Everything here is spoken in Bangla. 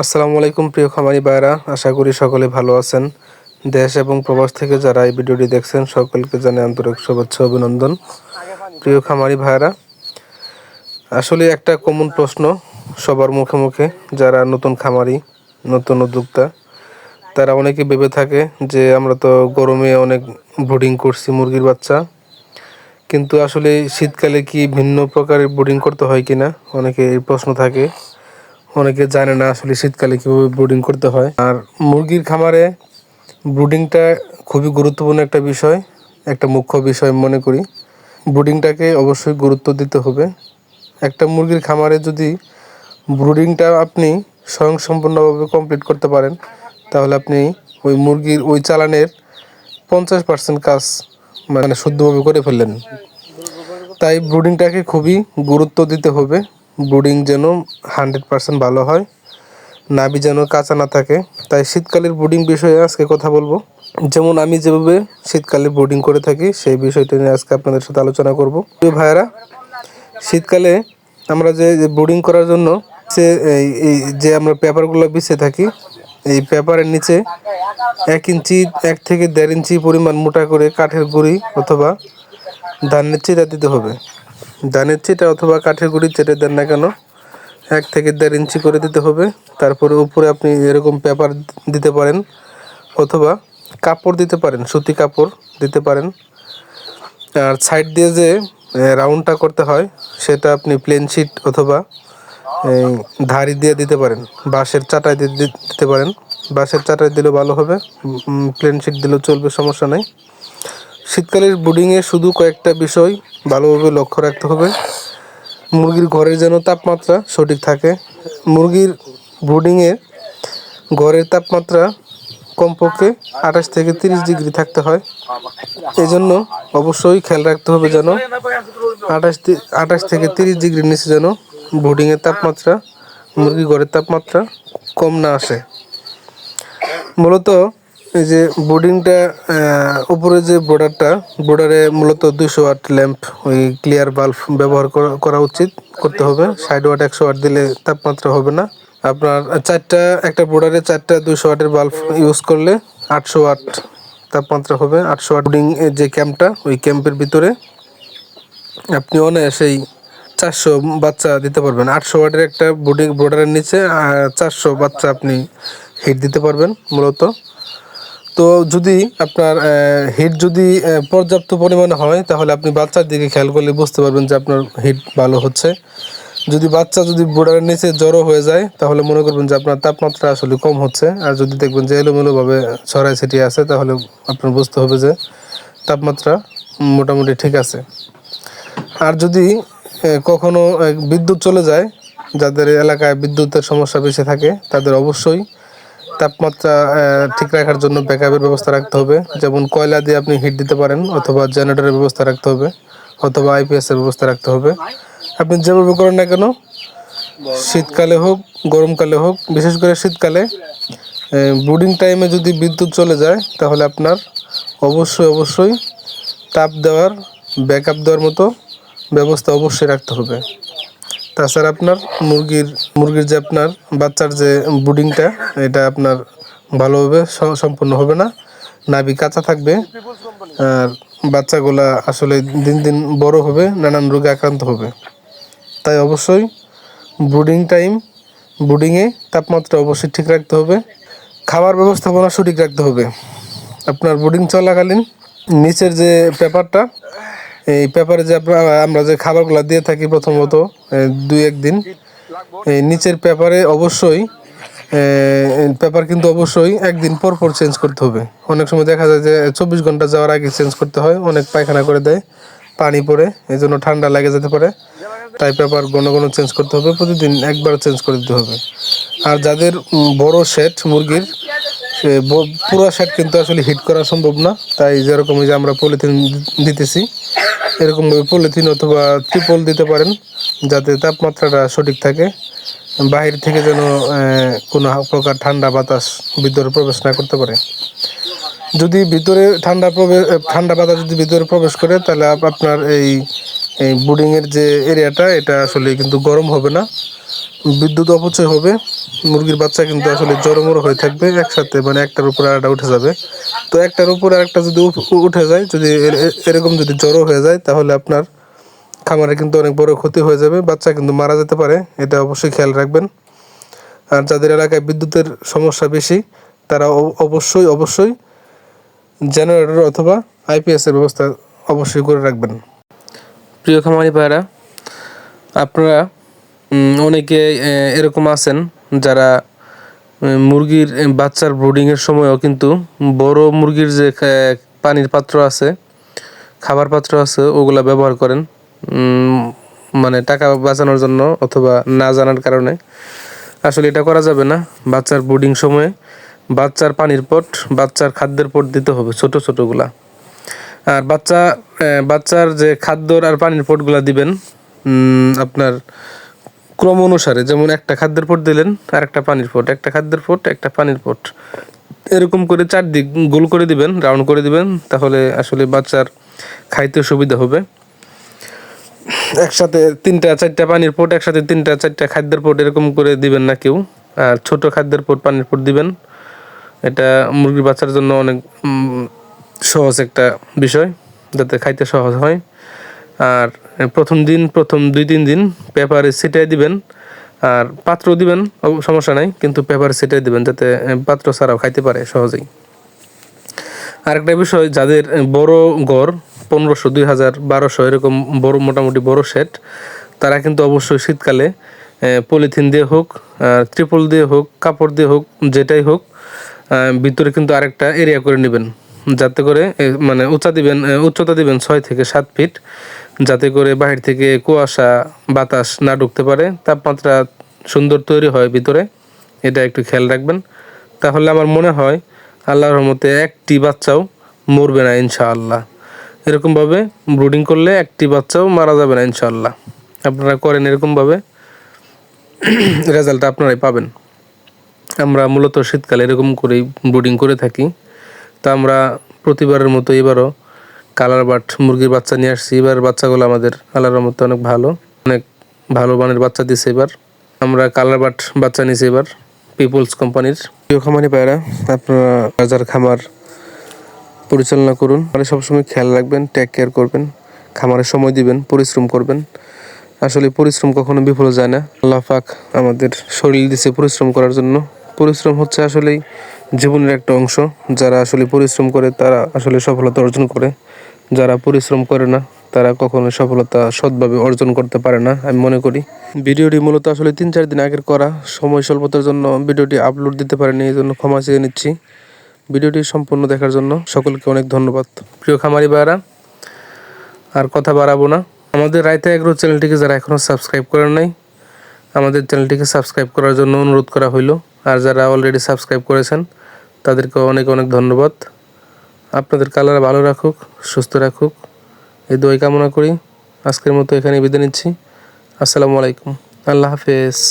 আসসালামু আলাইকুম, প্রিয় খামারি ভাইরা আশা করি সকলে ভালো আছেন। দেশ এবং প্রবাস থেকে যারা এই ভিডিওটি দেখছেন, সকলকে জানাই আন্তরিক শুভেচ্ছা অভিনন্দন। প্রিয় খামারি ভাইরা আসলে একটা কমন প্রশ্ন সবার মুখে মুখে। যারা নতুন খামারি, নতুন উদ্যোক্তা, তারা অনেকে ভেবে থাকে যে আমরা তো গরমে অনেক ব্রুডিং করছি মুরগির বাচ্চা। কিন্তু আসলে শীতকালে কি ভিন্ন প্রকারের ব্রুডিং করতে হয় কিনা? অনেকে এই প্রশ্ন থাকে। অনেকে জানে না আসলে শীতকালে কীভাবে ব্রুডিং করতে হয়। আর মুরগির খামারে ব্রুডিংটা খুবই গুরুত্বপূর্ণ একটা বিষয়, একটা মুখ্য বিষয় মনে করি। ব্রুডিংটাকে অবশ্যই গুরুত্ব দিতে হবে। একটা মুরগির খামারে যদি ব্রুডিংটা আপনি স্বয়ংসম্পূর্ণভাবে কমপ্লিট করতে পারেন, তাহলে আপনি ওই মুরগির ওই চালানের পঞ্চাশ পার্সেন্ট কাজ মানে শুদ্ধভাবে করে ফেললেন। তাই ব্রুডিংটাকে খুবই গুরুত্ব দিতে হবে। ব্রুডিং যেন হান্ড্রেড পার্সেন্ট ভালো হয়, নাভি যেন কাঁচা না থাকে। তাই শীতকালের ব্রুডিং বিষয়ে আজকে কথা বলব। যেমন আমি যেভাবে শীতকালে ব্রুডিং করে থাকি, সেই বিষয়টি নিয়ে আজকে আপনাদের সাথে আলোচনা করব। ভাইয়েরা, শীতকালে আমরা যে ব্রুডিং করার জন্য সে, এই যে আমরা পেপারগুলো বিছিয়ে থাকি, এই পেপারের নিচে এক ইঞ্চি, এক থেকে দেড় ইঞ্চি পরিমাণ মোটা করে কাঠের গুঁড়ি অথবা ধানের চিটা দিতে হবে। ধানের চিটা অথবা কাঠের গুঁড়ি চেটে দেন না কেন, এক থেকে দেড় ইঞ্চি করে দিতে হবে। তারপরে উপরে আপনি এরকম পেপার দিতে পারেন অথবা কাপড় দিতে পারেন, সুতি কাপড় দিতে পারেন। আর সাইড দিয়ে যে রাউন্ডটা করতে হয়, সেটা আপনি প্লেন শিট অথবা ধারি দিয়ে দিতে পারেন। বাঁশের চাটাই দিতে পারেন। বাঁশের চাটাই দিলেও ভালো হবে। প্লেন শিট দিলেও চলবে, সমস্যা নাই। শীতকালের ব্রুডিংয়ে শুধু কয়েকটা বিষয় ভালোভাবে লক্ষ্য রাখতে হবে। মুরগির ঘরের যেন তাপমাত্রা সঠিক থাকে। মুরগির ব্রুডিংয়ে ঘরের তাপমাত্রা কমপক্ষে আঠাশ থেকে তিরিশ ডিগ্রি থাকতে হয়। এই জন্য অবশ্যই খেয়াল রাখতে হবে যেন আঠাশ আঠাশ থেকে তিরিশ ডিগ্রির নিচে যেন ব্রুডিংয়ের তাপমাত্রা মুরগি ঘরের তাপমাত্রা কম না আসে। মূলত এই যে বোর্ডিংটা উপরে যে বোর্ডারটা বোর্ডারে মূলত দুইশো ওয়াট ল্যাম্প ওই ক্লিয়ার বাল্ব ব্যবহার করা- উচিত, করতে হবে। ষাট ওয়াট একশো ওয়াট দিলে তাপমাত্রা হবে না। আপনার চারটা, একটা বোর্ডারে চারটা দুশো ওয়াটের বাল্ব ইউজ করলে আটশো ওয়াট তাপমাত্রা হবে। আটশো ওয়াট বোর্ডিং যে ক্যাম্পটা ওই ক্যাম্পের ভিতরে আপনি অনায়াসেই চারশো বাচ্চা দিতে পারবেন। আটশো ওয়াটের একটা বোর্ডিং বোর্ডারের নিচে চারশো বাচ্চা আপনি হিট দিতে পারবেন মূলত। তো যদি আপনার হিট যদি পর্যাপ্ত পরিমাণে হয়, তাহলে আপনি বাচ্চার দিকে খেয়াল করলে বুঝতে পারবেন যে আপনার হিট ভালো হচ্ছে। যদি বাচ্চা যদি বোর্ডারের নিচে জড়ো হয়ে যায়, তাহলে মনে করবেন যে আপনার তাপমাত্রা আসলে কম হচ্ছে। আর যদি দেখবেন যে এলোমেলোভাবে ছড়াই ছিটিয়ে আছে, তাহলে আপনার বুঝতে হবে যে তাপমাত্রা মোটামুটি ঠিক আছে। আর যদি কখনো বিদ্যুৎ চলে যায়, যাদের এলাকায় বিদ্যুতের সমস্যা বেশি থাকে, তাদের অবশ্যই তাপমাত্রা ঠিক রাখার জন্য ব্যাকআপের ব্যবস্থা রাখতে হবে। যেমন কয়লা দিয়ে আপনি হিট দিতে পারেন অথবা জেনারেটরের ব্যবস্থা রাখতে হবে অথবা আইপিএস এর ব্যবস্থা রাখতে হবে। আপনি যেভাবে করেন না কেন, শীতকালে হোক, গরমকালে হোক, বিশেষ করে শীতকালে ব্রুডিং টাইমে যদি বিদ্যুৎ চলে যায়, তাহলে আপনার অবশ্যই অবশ্যই তাপ দেওয়ার ব্যাকআপ দেওয়ার মতো ব্যবস্থা অবশ্যই রাখতে হবে। তাছাড়া আপনার মুরগির মুরগির যে আপনার বাচ্চার যে ব্রুডিংটা এটা আপনার ভালোভাবে সম্পূর্ণ হবে না। নাভি কাঁচা থাকবে। আর বাচ্চাগুলা আসলে দিন দিন বড় হবে, নানান রোগে আক্রান্ত হবে। তাই অবশ্যই ব্রুডিং টাইম ব্রুডিংয়ে তাপমাত্রা অবশ্যই ঠিক রাখতে হবে। খাবার ব্যবস্থাপনা সঠিক রাখতে হবে। আপনার ব্রুডিং চলাকালীন নিচের যে পেপারটা এই পেপারে যে আমরা যে খাবারগুলো দিয়ে থাকি প্রথমত দুই একদিন এই নিচের পেপারে অবশ্যই পেপার কিন্তু অবশ্যই একদিন পর পর চেঞ্জ করতে হবে। অনেক সময় দেখা যায় যে চব্বিশ ঘণ্টা যাওয়ার আগে চেঞ্জ করতে হয়, অনেক পায়খানা করে দেয়, পানি পড়ে এই জন্য ঠান্ডা লাগে যেতে পারে। তাই পেপার ঘন ঘন চেঞ্জ করতে হবে, প্রতিদিন একবার চেঞ্জ করে দিতে হবে। আর যাদের বড় সেট মুরগির পুরো সেট কিন্তু আসলে হিট করা সম্ভব না। তাই যেরকম যে আমরা পলিথিন দিতেছি এরকম পলিথিন অথবা ত্রিপল দিতে পারেন, যাতে তাপমাত্রাটা সঠিক থাকে। বাহির থেকে যেন কোনো প্রকার ঠান্ডা বাতাস ভিতরে প্রবেশ না করতে পারে। যদি ভিতরে ঠান্ডা প্রবেশ ঠান্ডা বাতাস যদি ভিতরে প্রবেশ করে, তাহলে আপনার এই এই বোর্ডিংয়ের যে এরিয়াটা, এটা আসলে কিন্তু গরম হবে না। বিদ্যুৎ অপচয় হবে। মুরগির বাচ্চা কিন্তু আসলে জড়মড়ো হয়ে থাকবে একসাথে মানে একটার উপর আরেকটা উঠে যাবে। তো একটার উপর আরেকটা যদি উঠে যায়, যদি এর- এর- এরকম যদি জড়ো হয়ে যায়, তাহলে আপনার খামারে কিন্তু অনেক বড় ক্ষতি হয়ে যাবে। বাচ্চা কিন্তু মারা যেতে পারে, এটা অবশ্যই খেয়াল রাখবেন। আর যাদের এলাকায় বিদ্যুতের সমস্যা বেশি, তারা অবশ্যই অবশ্যই জেনারেটর অথবা আইপিএসের ব্যবস্থা অবশ্যই করে রাখবেন। প্রিয় খামারি ভাইরা আপনারা অনেকে এরকম আছেন যারা মুরগির বাচ্চার ব্রুডিংয়ের সময়ও কিন্তু বড় মুরগির যে পানির পাত্র আছে, খাবার পাত্র আছে, ওগুলা ব্যবহার করেন। মানে টাকা বাঁচানোর জন্য অথবা না জানার কারণে। আসলে এটা করা যাবে না। বাচ্চার ব্রুডিং সময়ে বাচ্চার পানির পট, বাচ্চার খাদ্যের পট দিতে হবে, ছোট ছোটগুলা। আর বাচ্চা বাচ্চার যে খাদ্যর আর পানির পটগুলা দিবেন আপনার ক্রম অনুসারে, যেমন একটা খাদ্যের পট দিলেন, আর একটা পানির পট, একটা খাদ্যের পট, একটা পানির পট। এরকম করে চারদিক গোল করে দিবেন, রাউন্ড করে দিবেন, তাহলে আসলে বাচ্চার খাইতে সুবিধা হবে। একসাথে তিনটা, চারটা পানির পট, একসাথে তিনটা, চারটা খাদ্যের পট এরকম করে দিবেন না কেউ। আর ছোট খাদ্যের পট, পানির পট দিবেন। এটা মুরগির বাচ্চার জন্য অনেক সহজ একটা বিষয়, যাতে খাইতে সহজ হয়। আর প্রথম দিন, প্রথম দুই, তিন দিন পেপারে ছিটাই দিবেন, আর পাত্র দিবেন সমস্যা নাই, কিন্তু পেপারে ছিটাই দিবেন, যাতে পাত্র ছাড়াও খাইতে পারে সহজেই। আরেকটা বিষয়, যাদের বড় গড়, পনেরোশো, দুই হাজার বারোশো, এরকম বড়, মোটামুটি বড় সেট, তারা কিন্তু অবশ্যই শীতকালে পলিথিন দিয়ে হোক ত্রিপল দিয়ে হোক, কাপড় দিয়ে হোক, যেটাই হোক ভিতরে কিন্তু আরেকটা এরিয়া করে নেবেন। যাতে করে মানে উচ্চা দিবেন উচ্চতা দিবেন ছয় থেকে সাত ফিট, যাতে করে বাহির থেকে কুয়াশা, বাতাস না ঢুকতে পারে। তাপমাত্রা সুন্দর তৈরি হয় ভিতরে, এটা একটু খেয়াল রাখবেন। তাহলে আমার মনে হয় আল্লাহর রহমতে একটি বাচ্চাও মরবে না ইনশাআল্লাহ। এরকমভাবে ব্রুডিং করলে একটি বাচ্চাও মারা যাবে না ইনশাআল্লাহ। আপনারা করেন এরকমভাবে, রেজাল্ট আপনারাই পাবেন। আমরা মূলত শীতকালে এরকম করেই ব্রুডিং করে থাকি। তো আমরা প্রতিবারের মতো এবারও কালার বাট মুরগির বাচ্চা নিয়ে আসছি। এবার বাচ্চাগুলো আমাদের আল্লাহর রহমতে অনেক ভালো অনেক ভালো মানের বাচ্চা দিছে এবার। আমরা কালার বাট বাচ্চা নিয়েছি এবার পিপলস কোম্পানির। প্রিয় খামারি পায়রা আপনারা বাজার খামার পরিচালনা করুন। মানে সবসময় খেয়াল রাখবেন টেক কেয়ার করবেন, খামারে সময় দিবেন, পরিশ্রম করবেন। আসলে পরিশ্রম কখনো বিফল যায় না। আল্লাহ পাক আমাদের শরীর দিছে পরিশ্রম করার জন্য। পরিশ্রম হচ্ছে আসলেই জীবনের একটা অংশ, যারা আসলে পরিশ্রম করে, তারা আসলে সফলতা অর্জন করে। যারা পরিশ্রম করে না, তারা কখনো সফলতা সৎভাবে অর্জন করতে পারে না, আমি মনে করি। ভিডিওটি মূলত আসলে তিন, চার দিন আগের করা। সময় স্বল্পতার জন্য ভিডিওটি আপলোড দিতে পারেনি, এই জন্য ক্ষমা চেয়ে নিচ্ছি। ভিডিওটি সম্পূর্ণ দেখার জন্য সকলকে অনেক ধন্যবাদ। প্রিয় খামারি ভাইরা আর কথা বাড়াবো না। আমাদের রায়তা এগ্রো চ্যানেলটিকে যারা এখনও সাবস্ক্রাইব করেন নাই, আমাদের চ্যানেলটিকে সাবস্ক্রাইব করার জন্য অনুরোধ করা হইল। আর যারা অলরেডি সাবস্ক্রাইব করেছেন তাদেরকে অনেক অনেক ধন্যবাদ। আপনাদের কালার ভালো রাখুক, সুস্থ রাখুক। এই দোয় কামনা করি। আজকের মতো এখানে বিদায় নিচ্ছি। আসসালামু আলাইকুম। আল্লাহ হাফেজ।